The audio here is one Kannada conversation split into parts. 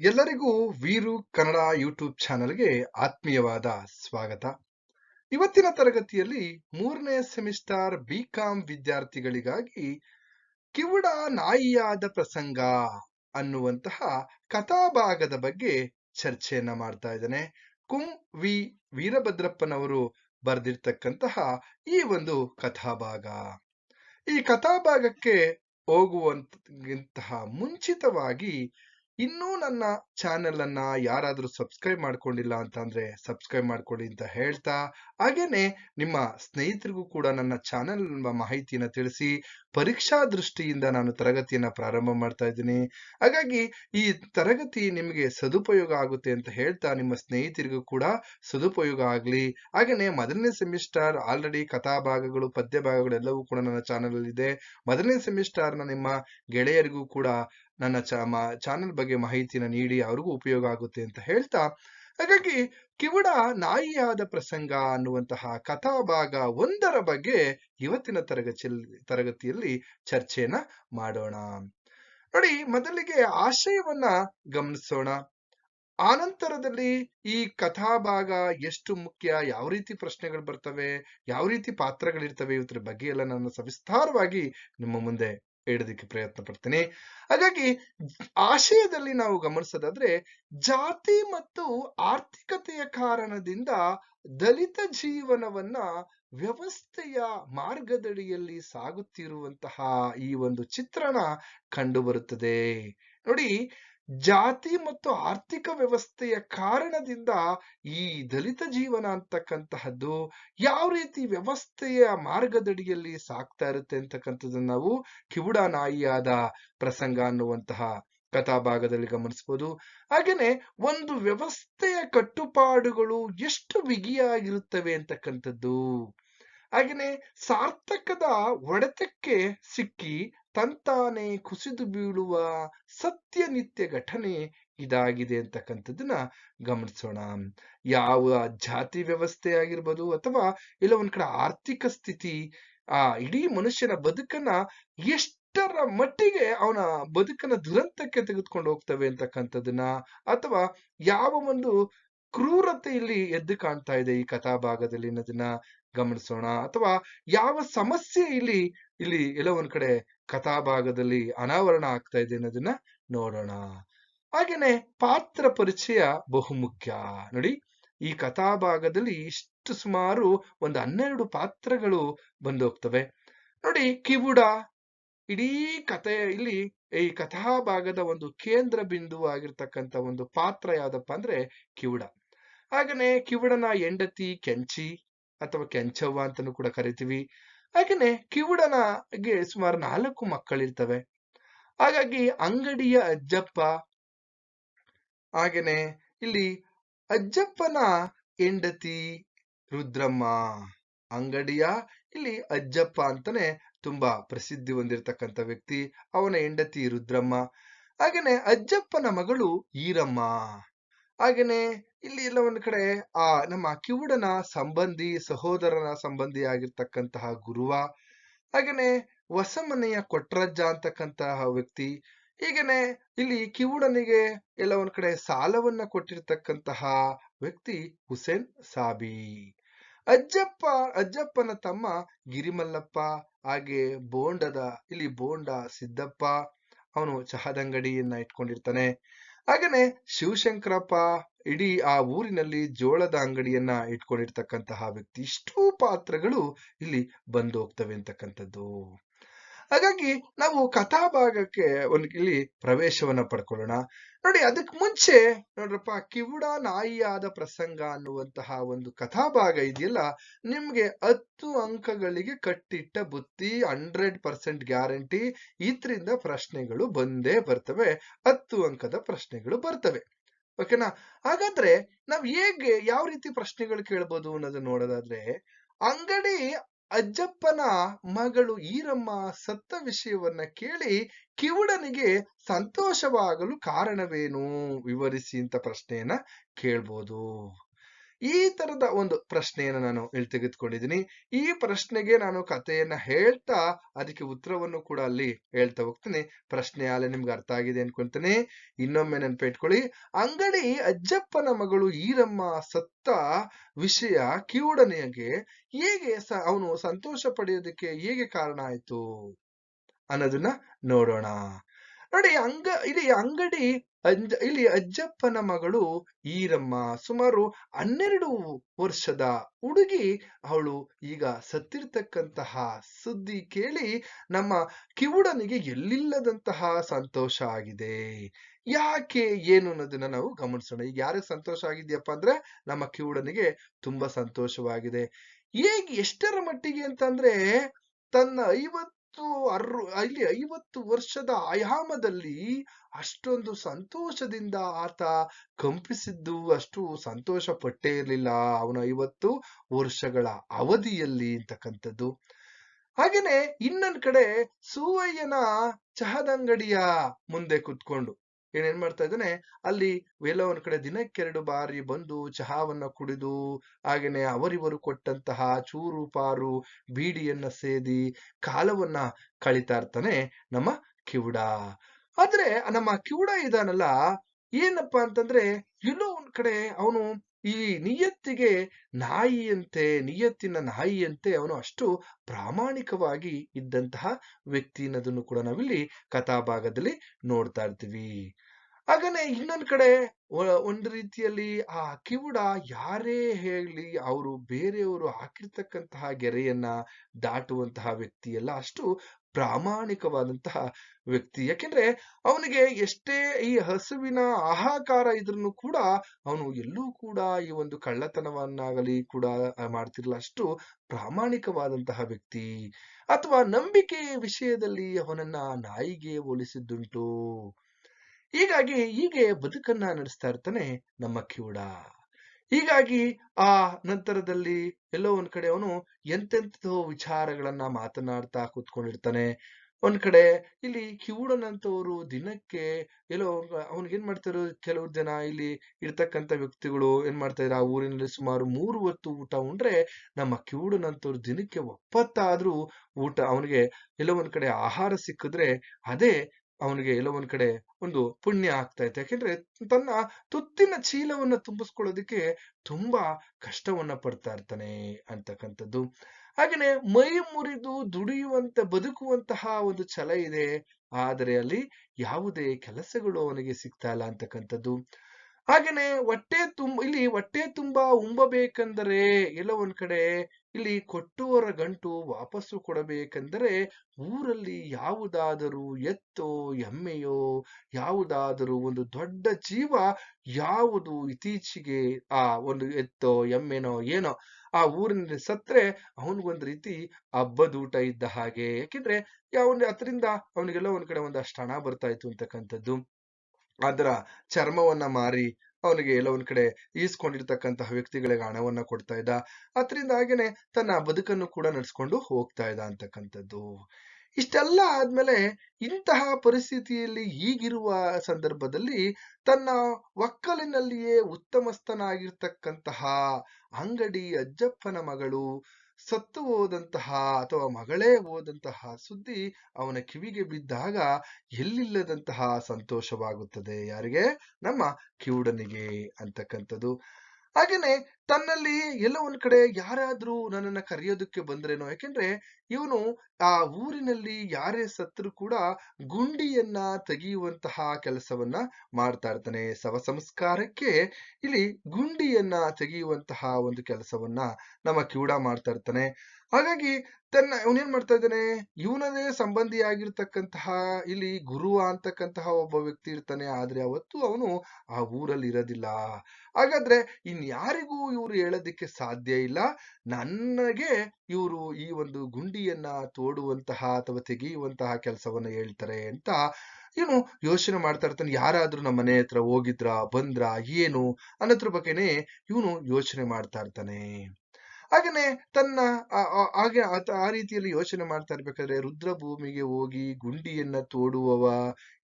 ಎಲ್ಲರಿಗೂ ವೀರು ಕನ್ನಡ ಯೂಟ್ಯೂಬ್ ಚಾನೆಲ್ಗೆ ಆತ್ಮೀಯವಾದ ಸ್ವಾಗತ. ಇವತ್ತಿನ ತರಗತಿಯಲ್ಲಿ ಮೂರನೇ ಸೆಮಿಸ್ಟರ್ ಬಿ ಕಾಂ ವಿದ್ಯಾರ್ಥಿಗಳಿಗಾಗಿ ಕಿವುಡ ನಾಯಿಯಾದ ಪ್ರಸಂಗ ಅನ್ನುವಂತಹ ಕಥಾಭಾಗದ ಬಗ್ಗೆ ಚರ್ಚೆಯನ್ನ ಮಾಡ್ತಾ ಇದ್ದೇನೆ. ಕುಂ ವಿ ವೀರಭದ್ರಪ್ಪನವರು ಬರೆದಿರ್ತಕ್ಕಂತಹ ಈ ಒಂದು ಕಥಾಭಾಗ. ಈ ಕಥಾಭಾಗಕ್ಕೆ ಹೋಗುವಂತಹ ಮುಂಚಿತವಾಗಿ ಇನ್ನೂ ನನ್ನ ಚಾನೆಲ್ ಅನ್ನ ಯಾರಾದ್ರೂ ಸಬ್ಸ್ಕ್ರೈಬ್ ಮಾಡ್ಕೊಂಡಿಲ್ಲ ಅಂತ ಅಂದ್ರೆ ಸಬ್ಸ್ಕ್ರೈಬ್ ಮಾಡ್ಕೊಳ್ಳಿ ಅಂತ ಹೇಳ್ತಾ, ಹಾಗೇನೆ ನಿಮ್ಮ ಸ್ನೇಹಿತರಿಗೂ ಕೂಡ ನನ್ನ ಚಾನೆಲ್ ಎಂಬ ಮಾಹಿತಿಯನ್ನ ತಿಳಿಸಿ ಪರೀಕ್ಷಾ ದೃಷ್ಟಿಯಿಂದ ನಾನು ತರಗತಿಯನ್ನ ಪ್ರಾರಂಭ ಮಾಡ್ತಾ ಇದ್ದೀನಿ. ಹಾಗಾಗಿ ಈ ತರಗತಿ ನಿಮಗೆ ಸದುಪಯೋಗ ಆಗುತ್ತೆ ಅಂತ ಹೇಳ್ತಾ ನಿಮ್ಮ ಸ್ನೇಹಿತರಿಗೂ ಕೂಡ ಸದುಪಯೋಗ ಆಗ್ಲಿ. ಹಾಗೇನೆ ಮೊದಲನೇ ಸೆಮಿಸ್ಟರ್ ಆಲ್ರೆಡಿ ಕಥಾ ಭಾಗಗಳು ಪದ್ಯ ಭಾಗಗಳು ಎಲ್ಲವೂ ಕೂಡ ನನ್ನ ಚಾನೆಲ್ ಅಲ್ಲಿ ಇದೆ ಮೊದಲನೇ ಸೆಮಿಸ್ಟರ್ನ ನಿಮ್ಮ ಗೆಳೆಯರಿಗೂ ಕೂಡ ನನ್ನ ಚಾನೆಲ್ ಬಗ್ಗೆ ಮಾಹಿತಿನ ನೀಡಿ ಅವ್ರಿಗೂ ಉಪಯೋಗ ಆಗುತ್ತೆ ಅಂತ ಹೇಳ್ತಾ, ಹಾಗಾಗಿ ಕಿವುಡ ನಾಯಿಯಾದ ಪ್ರಸಂಗ ಅನ್ನುವಂತಹ ಕಥಾಭಾಗ ಒಂದರ ಬಗ್ಗೆ ಇವತ್ತಿನ ತರಗತಿಯಲ್ಲಿ ತರಗತಿಯಲ್ಲಿ ಚರ್ಚೆನ ಮಾಡೋಣ. ನೋಡಿ, ಮೊದಲಿಗೆ ಆಶಯವನ್ನ ಗಮನಿಸೋಣ. ಆನಂತರದಲ್ಲಿ ಈ ಕಥಾಭಾಗ ಎಷ್ಟು ಮುಖ್ಯ, ಯಾವ ರೀತಿ ಪ್ರಶ್ನೆಗಳು ಬರ್ತವೆ, ಯಾವ ರೀತಿ ಪಾತ್ರಗಳಿರ್ತವೆ ಇವತ್ತರ ಬಗ್ಗೆ ಎಲ್ಲ ನಾನು ಸವಿಸ್ತಾರವಾಗಿ ನಿಮ್ಮ ಮುಂದೆ ಹೇಳೋದಕ್ಕೆ ಪ್ರಯತ್ನ ಪಡ್ತೇನೆ. ಹಾಗಾಗಿ ಆಶಯದಲ್ಲಿ ನಾವು ಗಮನಿಸೋದಾದ್ರೆ ಜಾತಿ ಮತ್ತು ಆರ್ಥಿಕತೆಯ ಕಾರಣದಿಂದ ದಲಿತ ಜೀವನವನ್ನ ವ್ಯವಸ್ಥೆಯ ಮಾರ್ಗದಡಿಯಲ್ಲಿ ಸಾಗುತ್ತಿರುವಂತಹ ಈ ಒಂದು ಚಿತ್ರಣ ಕಂಡು ಬರುತ್ತದೆ ನೋಡಿ ಜಾತಿ ಮತ್ತು ಆರ್ಥಿಕ ವ್ಯವಸ್ಥೆಯ ಕಾರಣದಿಂದ ಈ ದಲಿತ ಜೀವನ ಅಂತಕ್ಕಂತಹದ್ದು ಯಾವ ರೀತಿ ವ್ಯವಸ್ಥೆಯ ಮಾರ್ಗದಡಿಯಲ್ಲಿ ಸಾಕ್ತಾ ಇರುತ್ತೆ ಅಂತಕ್ಕಂಥದ್ದನ್ನ ನಾವು ಕಿವುಡ ನಾಯಿಯಾದ ಪ್ರಸಂಗ ಅನ್ನುವಂತಹ ಕಥಾಭಾಗದಲ್ಲಿ ಗಮನಿಸಬಹುದು ಹಾಗೇನೆ ಒಂದು ವ್ಯವಸ್ಥೆಯ ಕಟ್ಟುಪಾಡುಗಳು ಎಷ್ಟು ಬಿಗಿಯಾಗಿರುತ್ತವೆ ಅಂತಕ್ಕಂಥದ್ದು. ಹಾಗೇನೆ ಸಾರ್ಥಕದ ಒಡೆತಕ್ಕೆ ಸಿಕ್ಕಿ ತಂತಾನೆ ಕುಸಿದು ಬೀಳುವ ಸತ್ಯ ನಿತ್ಯ ಘಟನೆ ಇದಾಗಿದೆ ಅಂತಕ್ಕಂಥದ್ದನ್ನ ಗಮನಿಸೋಣ. ಯಾವ ಜಾತಿ ವ್ಯವಸ್ಥೆ ಆಗಿರ್ಬೋದು ಅಥವಾ ಇಲ್ಲ ಒಂದ್ ಕಡೆ ಆರ್ಥಿಕ ಸ್ಥಿತಿ, ಆ ಇಡೀ ಮನುಷ್ಯನ ಬದುಕನ್ನ ಎಷ್ಟರ ಮಟ್ಟಿಗೆ ಅವನ ಬದುಕನ್ನ ದುರಂತಕ್ಕೆ ತೆಗೆದುಕೊಂಡು ಹೋಗ್ತವೆ ಅಂತಕ್ಕಂಥದ್ದನ್ನ ಅಥವಾ ಯಾವ ಒಂದು ಕ್ರೂರತೆ ಇಲ್ಲಿ ಎದ್ದು ಕಾಣ್ತಾ ಇದೆ ಈ ಕಥಾಭಾಗದಲ್ಲಿ ಅನ್ನೋದನ್ನ ಗಮನಿಸೋಣ. ಅಥವಾ ಯಾವ ಸಮಸ್ಯೆ ಇಲ್ಲಿ ಇಲ್ಲಿ ಎಲ್ಲೋ ಒಂದ್ ಕಡೆ ಕಥಾಭಾಗದಲ್ಲಿ ಅನಾವರಣ ಆಗ್ತಾ ಇದೆ ಅನ್ನೋದನ್ನ ನೋಡೋಣ. ಹಾಗೇನೆ ಪಾತ್ರ ಪರಿಚಯ ಬಹುಮುಖ್ಯ. ನೋಡಿ, ಈ ಕಥಾಭಾಗದಲ್ಲಿ ಇಷ್ಟು ಸುಮಾರು ಒಂದು ಹನ್ನೆರಡು ಪಾತ್ರಗಳು ಬಂದೋಗ್ತವೆ. ನೋಡಿ, ಕಿವುಡ, ಇಡೀ ಕಥೆ, ಇಲ್ಲಿ ಈ ಕಥಾಭಾಗದ ಒಂದು ಕೇಂದ್ರ ಬಿಂದು ಆಗಿರ್ತಕ್ಕಂಥ ಒಂದು ಪಾತ್ರ ಯಾವ್ದಪ್ಪ ಅಂದ್ರೆ ಕಿವುಡ. ಹಾಗೇನೆ ಕಿವುಡನ ಹೆಂಡತಿ ಕೆಂಚಿ ಅಥವಾ ಕೆಂಚವ್ವ ಅಂತಾನು ಕೂಡ ಕರಿತೀವಿ. ಹಾಗೇನೆ ಕಿವುಡನಗೆ ಸುಮಾರು ನಾಲ್ಕು ಮಕ್ಕಳಿರ್ತವೆ. ಹಾಗಾಗಿ ಅಂಗಡಿಯ ಅಜ್ಜಪ್ಪ, ಹಾಗೇನೆ ಇಲ್ಲಿ ಅಜ್ಜಪ್ಪನ ಹೆಂಡತಿ ರುದ್ರಮ್ಮ. ಅಂಗಡಿಯ ಇಲ್ಲಿ ಅಜ್ಜಪ್ಪ ಅಂತಾನೆ ತುಂಬಾ ಪ್ರಸಿದ್ಧಿ ಹೊಂದಿರತಕ್ಕಂತ ವ್ಯಕ್ತಿ, ಅವನ ಹೆಂಡತಿ ರುದ್ರಮ್ಮ. ಹಾಗೇನೆ ಅಜ್ಜಪ್ಪನ ಮಗಳು ಈರಮ್ಮ. ಹಾಗೇನೆ ಇಲ್ಲಿ ಎಲ್ಲ ಒಂದು ಕಡೆ, ಆ, ನಮ್ಮ ಕಿವುಡನ ಸಂಬಂಧಿ, ಸಹೋದರನ ಸಂಬಂಧಿ ಆಗಿರ್ತಕ್ಕಂತಹ ಗುರುವ, ಹಾಗೇನೆ ಹೊಸಮನೆಯ ಕೊಟ್ರಜ್ಜ ಅಂತಕ್ಕಂತಹ ವ್ಯಕ್ತಿ, ಹೀಗೇನೆ ಇಲ್ಲಿ ಕಿವುಡನಿಗೆ ಎಲ್ಲ ಒಂದ್ ಕಡೆ ಸಾಲವನ್ನ ಕೊಟ್ಟಿರ್ತಕ್ಕಂತಹ ವ್ಯಕ್ತಿ ಹುಸೇನ್ ಸಾಬಿ. ಅಜ್ಜಪ್ಪ, ಅಜ್ಜಪ್ಪನ ತಮ್ಮ ಗಿರಿಮಲ್ಲಪ್ಪ, ಹಾಗೆ ಬೋಂಡದ, ಇಲ್ಲಿ ಬೋಂಡ ಸಿದ್ದಪ್ಪ, ಅವನು ಚಹದಂಗಡಿಯನ್ನ ಇಟ್ಕೊಂಡಿರ್ತಾನೆ. ಹಾಗೇನೆ ಶಿವಶಂಕರಪ್ಪ ಇಡೀ ಆ ಊರಿನಲ್ಲಿ ಜೋಳದ ಅಂಗಡಿಯನ್ನ ಇಟ್ಕೊಂಡಿರ್ತಕ್ಕಂತಹ ವ್ಯಕ್ತಿ, ಇಷ್ಟೂ ಪಾತ್ರಗಳು ಇಲ್ಲಿ ಬಂದು ಹೋಗ್ತವೆ ಅಂತಕ್ಕಂಥದ್ದು. ಹಾಗಾಗಿ ನಾವು ಕಥಾಭಾಗಕ್ಕೆ ಒಂದು ಇಲ್ಲಿ ಪ್ರವೇಶವನ್ನ ಪಡ್ಕೊಳ್ಳೋಣ. ನೋಡಿ, ಅದಕ್ ಮುಂಚೆ ನೋಡ್ರಪ್ಪ, ಕಿವುಡ ನಾಯಿಯಾದ ಪ್ರಸಂಗ ಅನ್ನುವಂತಹ ಒಂದು ಕಥಾಭಾಗ ಇದೆಯಲ್ಲ, ನಿಮ್ಗೆ ಹತ್ತು ಅಂಕಗಳಿಗೆ ಕಟ್ಟಿಟ್ಟ ಬುತ್ತಿ, ಹಂಡ್ರೆಡ್ ಪರ್ಸೆಂಟ್ ಗ್ಯಾರಂಟಿ, ಇದ್ರಿಂದ ಪ್ರಶ್ನೆಗಳು ಬಂದೇ ಬರ್ತವೆ, ಹತ್ತು ಅಂಕದ ಪ್ರಶ್ನೆಗಳು ಬರ್ತವೆ. ಓಕೆನಾ? ಹಾಗಾದ್ರೆ ನಾವ್ ಹೇಗೆ ಯಾವ ರೀತಿ ಪ್ರಶ್ನೆಗಳು ಕೇಳ್ಬೋದು ಅನ್ನೋದನ್ನ ನೋಡೋದಾದ್ರೆ, ಅಂಗಡಿ ಅಜ್ಜಪ್ಪನ ಮಗಳು ಈರಮ್ಮ ಸತ್ತ ವಿಷಯವನ್ನ ಕೇಳಿ ಕಿವುಡನಿಗೆ ಸಂತೋಷವಾಗಲು ಕಾರಣವೇನು? ವಿವರಿಸಿ ಅಂತ ಪ್ರಶ್ನೆಯನ್ನ ಕೇಳ್ಬೋದು. ಈ ತರದ ಒಂದು ಪ್ರಶ್ನೆಯನ್ನು ನಾನು ಇಲ್ಲಿ ತೆಗೆದುಕೊಂಡಿದ್ದೀನಿ. ಈ ಪ್ರಶ್ನೆಗೆ ನಾನು ಕಥೆಯನ್ನ ಹೇಳ್ತಾ ಅದಕ್ಕೆ ಉತ್ತರವನ್ನು ಕೂಡ ಅಲ್ಲಿ ಹೇಳ್ತಾ ಹೋಗ್ತೇನೆ. ಪ್ರಶ್ನೆ ಆಲೆ ನಿಮ್ಗೆ ಅರ್ಥ ಆಗಿದೆ ಅನ್ಕೊಂತೇನೆ. ಇನ್ನೊಮ್ಮೆ ನೆನ್ಪಿಟ್ಕೊಳ್ಳಿ. ಅಂಗಡಿ ಅಜ್ಜಪ್ಪನ ಮಗಳು ಈರಮ್ಮ ಸತ್ತ ವಿಷಯ ಕಿವುಡನೆಗೆ ಹೇಗೆ ಅವನು ಸಂತೋಷ ಪಡೆಯೋದಕ್ಕೆ ಹೇಗೆ ಕಾರಣ ಆಯ್ತು ಅನ್ನೋದನ್ನ ನೋಡೋಣ. ನೋಡಿ ಅಂಗ, ಇಲ್ಲಿ ಅಂಗಡಿ ಅಂಜ, ಇಲ್ಲಿ ಅಜ್ಜಪ್ಪನ ಮಗಳು ಈರಮ್ಮ. ಸುಮಾರು ಹನ್ನೆರಡು ವರ್ಷದ ಹುಡುಗಿ ಅವಳು. ಈಗ ಸತ್ತಿರ್ತಕ್ಕಂತಹ ಸುದ್ದಿ ಕೇಳಿ ನಮ್ಮ ಕಿವುಡನಿಗೆ ಎಲ್ಲಿಲ್ಲದಂತಹ ಸಂತೋಷ ಆಗಿದೆ? ಯಾಕೆ, ಏನು ಅನ್ನೋದನ್ನ ನಾವು ಗಮನಿಸೋಣ. ಈಗ ಯಾರಿಗೆ ಸಂತೋಷ ಆಗಿದೆಯಪ್ಪ ಅಂದ್ರೆ ನಮ್ಮ ಕಿವುಡನಿಗೆ ತುಂಬಾ ಸಂತೋಷವಾಗಿದೆ. ಹೇಗೆ, ಎಷ್ಟರ ಮಟ್ಟಿಗೆ ಅಂತಂದ್ರೆ, ತನ್ನ ಐವತ್ತು ಅರ್, ಇಲ್ಲಿ ಐವತ್ತು ವರ್ಷದ ಆಯಾಮದಲ್ಲಿ ಅಷ್ಟೊಂದು ಸಂತೋಷದಿಂದ ಆತ ಕಂಪಿಸಿದ್ದು ಅಷ್ಟು ಸಂತೋಷ ಪಟ್ಟೇ ಇರಲಿಲ್ಲ ಅವನ ಐವತ್ತು ವರ್ಷಗಳ ಅವಧಿಯಲ್ಲಿ ಅಂತಕ್ಕಂಥದ್ದು. ಹಾಗೇನೆ ಇನ್ನೊಂದ್ ಕಡೆ ಸೂವಯ್ಯನ ಚಹದಂಗಡಿಯ ಮುಂದೆ ಕುತ್ಕೊಂಡು ಏನೇನ್ ಮಾಡ್ತಾ ಇದ್ದಾನೆ, ಅಲ್ಲಿ ಎಲ್ಲೋ ಒಂದ್ ಕಡೆ ದಿನಕ್ಕೆರಡು ಬಾರಿ ಬಂದು ಚಹಾವನ್ನ ಕುಡಿದು, ಹಾಗೇನೆ ಅವರಿವರು ಕೊಟ್ಟಂತಹ ಚೂರು ಪಾರು ಬೀಡಿಯನ್ನ ಸೇದಿ ಕಾಲವನ್ನ ಕಳಿತಾ ಇರ್ತಾನೆ ನಮ್ಮ ಕಿವುಡ. ಆದ್ರೆ ನಮ್ಮ ಕಿವುಡ ಇದಾನಲ್ಲ ಏನಪ್ಪಾ ಅಂತಂದ್ರೆ ಎಲ್ಲೋ ಒಂದ್ ಕಡೆ ಅವನು ಈ ನಿಯತ್ತಿಗೆ ನಾಯಿಯಂತೆ, ನಿಯತ್ತಿನ ನಾಯಿಯಂತೆ ಅವನು ಅಷ್ಟು ಪ್ರಾಮಾಣಿಕವಾಗಿ ಇದ್ದಂತಹ ವ್ಯಕ್ತಿ ಅನ್ನೋದನ್ನು ಕೂಡ ನಾವಿಲ್ಲಿ ಕಥಾಭಾಗದಲ್ಲಿ ನೋಡ್ತಾ ಇರ್ತೀವಿ. ಹಾಗನೆ ಇನ್ನೊಂದ್ ಕಡೆ ಒಂದು ರೀತಿಯಲ್ಲಿ ಆ ಕಿವುಡ ಯಾರೇ ಹೇಳಿ ಅವರು ಬೇರೆಯವರು ಹಾಕಿರ್ತಕ್ಕಂತಹ ಗೆರೆಯನ್ನ ದಾಟುವಂತಹ ವ್ಯಕ್ತಿಯೆಲ್ಲ ಅಷ್ಟು ಪ್ರಾಮಾಣಿಕವಾದಂತಹ ವ್ಯಕ್ತಿ. ಯಾಕೆಂದ್ರೆ ಅವನಿಗೆ ಎಷ್ಟೇ ಈ ಹಸುವಿನ ಆಹಾಕಾರ ಇದ್ರೂ ಕೂಡ ಅವನು ಎಲ್ಲೂ ಕೂಡ ಈ ಒಂದು ಕಳ್ಳತನವನ್ನಾಗಲಿ ಕೂಡ ಮಾಡ್ತಿರಲ್ಲ ಅಷ್ಟು ಪ್ರಾಮಾಣಿಕವಾದಂತಹ ವ್ಯಕ್ತಿ. ಅಥವಾ ನಂಬಿಕೆ ವಿಷಯದಲ್ಲಿ ಅವನನ್ನ ನಾಯಿಗೆ ಹೋಲಿಸಿದ್ದುಂಟು. ಹೀಗಾಗಿ ಹೀಗೆ ಬದುಕನ್ನ ನಡೆಸ್ತಾ ಇರ್ತಾನೆ ನಮ್ಮ ಕಿವುಡ. ಹೀಗಾಗಿ ಆ ನಂತರದಲ್ಲಿ ಎಲ್ಲೋ ಒಂದ್ ಕಡೆ ಅವನು ಎಂತೆಂಥ ವಿಚಾರಗಳನ್ನ ಮಾತನಾಡ್ತಾ ಕೂತ್ಕೊಂಡಿರ್ತಾನೆ. ಒಂದ್ ಕಡೆ ಇಲ್ಲಿ ಕಿವುಡನಂತವರು ದಿನಕ್ಕೆ ಎಲ್ಲೋ ಅವ್ನಿಗೆ ಏನ್ ಮಾಡ್ತಾರೆ ಕೆಲವು ಜನ ಇಲ್ಲಿ ಇರ್ತಕ್ಕಂಥ ವ್ಯಕ್ತಿಗಳು ಏನ್ ಮಾಡ್ತಾ ಇದ್ದಾರೆ ಆ ಊರಿನಲ್ಲಿ ಸುಮಾರು ಮೂರು ಹೊತ್ತು ಊಟ ಉಂಡ್ರೆ ನಮ್ಮ ಕಿವುಡನಂತವ್ರು ದಿನಕ್ಕೆ ಒಪ್ಪತ್ತಾದ್ರೂ ಊಟ, ಅವನಿಗೆ ಎಲ್ಲೋ ಒಂದ್ ಕಡೆ ಆಹಾರ ಸಿಕ್ಕಿದ್ರೆ ಅದೇ ಅವನಿಗೆ ಎಲ್ಲೋ ಒಂದ್ ಕಡೆ ಒಂದು ಪುಣ್ಯ ಆಗ್ತಾ ಇತ್ತು ಯಾಕೆಂದ್ರೆ ತನ್ನ ತುತ್ತಿನ ಚೀಲವನ್ನ ತುಂಬಿಸ್ಕೊಳ್ಳೋದಕ್ಕೆ ತುಂಬಾ ಕಷ್ಟವನ್ನ ಪಡ್ತಾ ಇರ್ತಾನೆ ಅಂತಕ್ಕಂಥದ್ದು. ಹಾಗೇನೆ ಮೈ ಮುರಿದು ದುಡಿಯುವಂತ, ಬದುಕುವಂತಹ ಒಂದು ಛಲ ಇದೆ. ಆದರೆ ಅಲ್ಲಿ ಯಾವುದೇ ಕೆಲಸಗಳು ಅವನಿಗೆ ಸಿಗ್ತಾ ಇಲ್ಲ ಅಂತಕ್ಕಂಥದ್ದು. ಹಾಗೇನೆ ಹೊಟ್ಟೆ ತುಂಬ, ಇಲ್ಲಿ ಹೊಟ್ಟೆ ತುಂಬಾ ಉಂಬಬೇಕೆಂದರೆ ಎಲ್ಲೋ ಒಂದ್ ಕಡೆ ಇಲ್ಲಿ ಕೊಟ್ಟುವರ ಗಂಟು ವಾಪಸ್ಸು ಕೊಡಬೇಕೆಂದರೆ ಊರಲ್ಲಿ ಯಾವುದಾದರೂ ಎತ್ತೋ, ಎಮ್ಮೆಯೋ, ಯಾವುದಾದರೂ ಒಂದು ದೊಡ್ಡ ಜೀವ ಯಾವುದು ಇತ್ತೀಚೆಗೆ ಆ ಒಂದು ಎತ್ತೋ, ಎಮ್ಮೆನೋ, ಏನೋ ಆ ಊರಿನಲ್ಲಿ ಸತ್ರೆ ಅವನಿಗೊಂದ್ ರೀತಿ ಹಬ್ಬದೂಟ ಇದ್ದ ಹಾಗೆ. ಯಾಕೆಂದ್ರೆ ಯಾವ ಅದರಿಂದ ಅವನಿಗೆಲ್ಲ ಒಂದ್ ಕಡೆ ಒಂದಷ್ಟು ಹಣ ಬರ್ತಾ ಇತ್ತು ಅಂತಕ್ಕಂಥದ್ದು. ಅದರ ಚರ್ಮವನ್ನ ಮಾರಿ, ಅವನಿಗೆ ಎಲ್ಲ ಒಂದ್ ಕಡೆ ಈಸ್ಕೊಂಡಿರ್ತಕ್ಕಂತಹ ವ್ಯಕ್ತಿಗಳಿಗೆ ಹಣವನ್ನ ಕೊಡ್ತಾ ಇದ್ದ. ಅದರಿಂದ ಹಾಗೇನೆ ತನ್ನ ಬದುಕನ್ನು ಕೂಡ ನಡೆಸ್ಕೊಂಡು ಹೋಗ್ತಾ ಇದ್ದ ಅಂತಕ್ಕಂಥದ್ದು. ಇಷ್ಟೆಲ್ಲ ಆದ್ಮೇಲೆ ಇಂತಹ ಪರಿಸ್ಥಿತಿಯಲ್ಲಿ ಈಗಿರುವ ಸಂದರ್ಭದಲ್ಲಿ ತನ್ನ ಒಕ್ಕಲಿನಲ್ಲಿಯೇ ಉತ್ತಮಸ್ಥನಾಗಿರ್ತಕ್ಕಂತಹ ಅಂಗಡಿ ಅಜ್ಜಪ್ಪನ ಮಗಳು ಸತ್ತು ಹೋದಂತಹ ಅಥವಾ ಮಗಳೇ ಹೋದಂತಹ ಸುದ್ದಿ ಅವನ ಕಿವಿಗೆ ಬಿದ್ದಾಗ ಎಲ್ಲಿಲ್ಲದಂತಹ ಸಂತೋಷವಾಗುತ್ತದೆ? ಯಾರಿಗೆ? ನಮ್ಮ ಕಿವುಡನಿಗೆ ಅಂತಕ್ಕಂಥದ್ದು. ಹಾಗೇನೆ ತನ್ನಲ್ಲಿ ಎಲ್ಲ ಒಂದ್ ಕಡೆ ಯಾರಾದ್ರೂ ನನ್ನನ್ನ ಕರೆಯೋದಕ್ಕೆ ಬಂದ್ರೇನೋ, ಯಾಕೆಂದ್ರೆ ಇವನು ಆ ಊರಿನಲ್ಲಿ ಯಾರೇ ಸತ್ರು ಕೂಡ ಗುಂಡಿಯನ್ನ ತೆಗೆಯುವಂತಹ ಕೆಲಸವನ್ನ ಮಾಡ್ತಾ ಇರ್ತಾನೆ. ಶವ ಸಂಸ್ಕಾರಕ್ಕೆ ಇಲ್ಲಿ ಗುಂಡಿಯನ್ನ ತೆಗೆಯುವಂತಹ ಒಂದು ಕೆಲಸವನ್ನ ನಮ್ಮ ಕಿವುಡ ಮಾಡ್ತಾ ಇರ್ತಾನೆ. ಹಾಗಾಗಿ ತನ್ನ ಇವನೇನ್ ಮಾಡ್ತಾ ಇದ್ದಾನೆ? ಇವನದೇ ಸಂಬಂಧಿಯಾಗಿರ್ತಕ್ಕಂತಹ, ಇಲ್ಲಿ ಗುರು ಅಂತಕ್ಕಂತಹ ಒಬ್ಬ ವ್ಯಕ್ತಿ ಇರ್ತಾನೆ. ಆದ್ರೆ ಅವತ್ತು ಅವನು ಆ ಊರಲ್ಲಿ ಇರೋದಿಲ್ಲ. ಹಾಗಾದ್ರೆ ಇನ್ಯಾರಿಗೂ ಇವರು ಹೇಳೋದಿಕ್ಕೆ ಸಾಧ್ಯ ಇಲ್ಲ. ನನಗೆ ಇವರು ಈ ಒಂದು ಗುಂಡಿಯನ್ನ ತೋಡುವಂತಹ ಅಥವಾ ತೆಗೆಯುವಂತಹ ಕೆಲಸವನ್ನ ಹೇಳ್ತಾರೆ ಅಂತ ಏನು ಯೋಚನೆ ಮಾಡ್ತಾ ಇರ್ತಾನೆ. ಯಾರಾದ್ರೂ ನಮ್ಮ ಮನೆ ಹತ್ರ ಹೋಗಿದ್ರ, ಬಂದ್ರ, ಏನು ಅನ್ನೋದ್ರ ಬಗ್ಗೆನೆ ಇವನು ಯೋಚನೆ ಮಾಡ್ತಾ ಇರ್ತಾನೆ. ಹಾಗೇನೆ ತನ್ನ ಹಾಗೆ ಆ ರೀತಿಯಲ್ಲಿ ಯೋಚನೆ ಮಾಡ್ತಾ ಇರ್ಬೇಕಾದ್ರೆ ರುದ್ರ ಭೂಮಿಗೆ ಹೋಗಿ ಗುಂಡಿಯನ್ನ ತೋಡುವವ.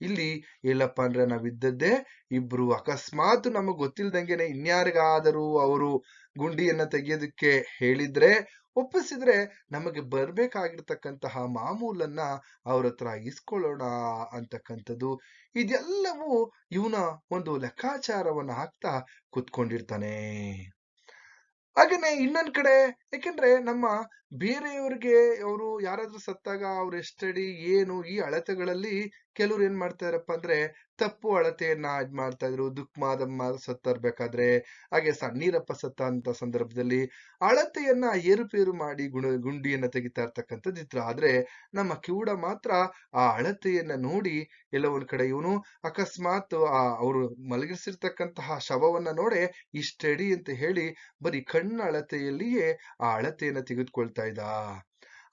ಇಲ್ಲಿ ಏಲಪ್ಪ ಅಂದ್ರೆ ನಾವಿದ್ದದ್ದೇ ಇಬ್ರು. ಅಕಸ್ಮಾತ್ ನಮಗ್ ಗೊತ್ತಿಲ್ದಂಗೆನೆ ಇನ್ಯಾರಿಗಾದರೂ ಅವರು ಗುಂಡಿಯನ್ನ ತೆಗೆಯೋದಕ್ಕೆ ಹೇಳಿದ್ರೆ, ಒಪ್ಪಿಸಿದ್ರೆ ನಮಗೆ ಬರ್ಬೇಕಾಗಿರ್ತಕ್ಕಂತಹ ಮಾಮೂಲನ್ನ ಅವ್ರ ಹತ್ರ ಇಸ್ಕೊಳ್ಳೋಣ ಅಂತಕ್ಕಂಥದ್ದು. ಇದೆಲ್ಲವೂ ಇವನ ಒಂದು ಲೆಕ್ಕಾಚಾರವನ್ನ ಹಾಕ್ತಾ ಕುತ್ಕೊಂಡಿರ್ತಾನೆ. ಹಾಗೇನೆ ಇನ್ನೊಂದ್ ಕಡೆ ಯಾಕೆಂದ್ರೆ ನಮ್ಮ ಬೇರೆಯವ್ರಿಗೆ ಅವರು ಯಾರಾದ್ರೂ ಸತ್ತಾಗ ಅವ್ರ ಎಷ್ಟಡಿ ಏನು ಈ ಅಳತೆಗಳಲ್ಲಿ ಕೆಲವ್ರು ಏನ್ ಮಾಡ್ತಾರಪ್ಪ ಅಂದ್ರೆ ತಪ್ಪು ಅಳತೆಯನ್ನ ಇದ್ ಮಾಡ್ತಾ ಇದ್ರು ದುಃಖ ಮಾದಮ್ಮ ಸತ್ತರ್ಬೇಕಾದ್ರೆ ಹಾಗೆ ಸಣ್ಣೀರಪ್ಪ ಸತ್ತ ಅಂತ ಸಂದರ್ಭದಲ್ಲಿ ಅಳತೆಯನ್ನ ಏರುಪೇರು ಮಾಡಿ ಗುಣ, ಗುಂಡಿಯನ್ನ ತೆಗಿತಾ ಇರ್ತಕ್ಕಂಥದ್ದು ಚಿತ್ರ ಆದ್ರೆ ನಮ್ಮ ಕಿವುಡ ಮಾತ್ರ ಆ ಅಳತೆಯನ್ನ ನೋಡಿ ಎಲ್ಲ ಕಡೆ ಇವನು ಅಕಸ್ಮಾತ್ ಆ ಅವರು ಮಲಗಿಸಿರ್ತಕ್ಕಂತಹ ಶವವನ್ನ ನೋಡೆ ಇಷ್ಟಡಿ ಅಂತ ಹೇಳಿ ಬರೀ ಕಣ್ಣ ಅಳತೆಯಲ್ಲಿಯೇ ಆ ಅಳತೆಯನ್ನ ತೆಗೆದುಕೊಳ್ತಾ ಇದ್ದ.